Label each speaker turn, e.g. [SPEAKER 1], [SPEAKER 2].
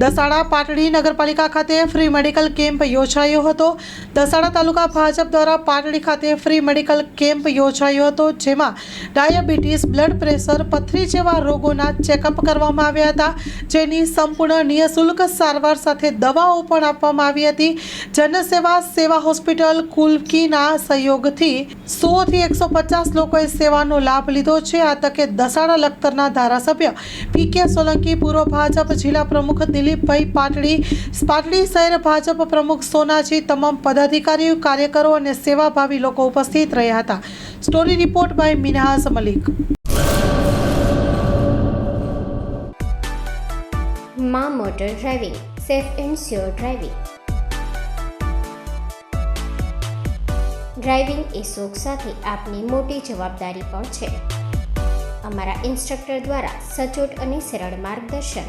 [SPEAKER 1] દસાડા પાટડી નગરપાલિકા ખાતે free medical camp યોજાયો હતો. દસાડા તાલુકા ભાજપ દ્વારા પાટડી ખાતે ફ્રી મેડિકલ કેમ્પ યોજાયો હતો, જેમાં ડાયાબિટીસ, બ્લડ પ્રેશર, પથરી જેવા રોગોના ચેકઅપ કરવામાં આવ્યા હતા. જેની સંપૂર્ણ નિઃશુલ્ક સારવાર સાથે દવાઓ પણ આપવામાં આવી હતી. જનસેવા સેવા હોસ્પિટલ કુલકીના સહયોગથી સોથી એકસો પચાસ લોકોએ સેવાનો લાભ લીધો છે. આ તકે દસાડા લખતરના ધારાસભ્ય પી કે સોલંકી, પૂર્વ ભાજપ જિલ્લા પ્રમુખ દિલીપભાઈ પાટડી. પાટડી શહેર ભાજપ પ્રમુખ સોનાજી તમામ પદાધિકારીઓ, કાર્યકરો અને સેવાભાવી લોકો ઉપસ્થિત રહ્યા હતા. Story report by Minhas Malik.
[SPEAKER 2] માં motor driving, safe and sure driving. Driving એ શોખ સાથે આપની મોટી જવાબદારી પણ છે. અમારા ઇન્સ્ટ્રક્ટર દ્વારા સચોટ અને સરળ માર્ગદર્શન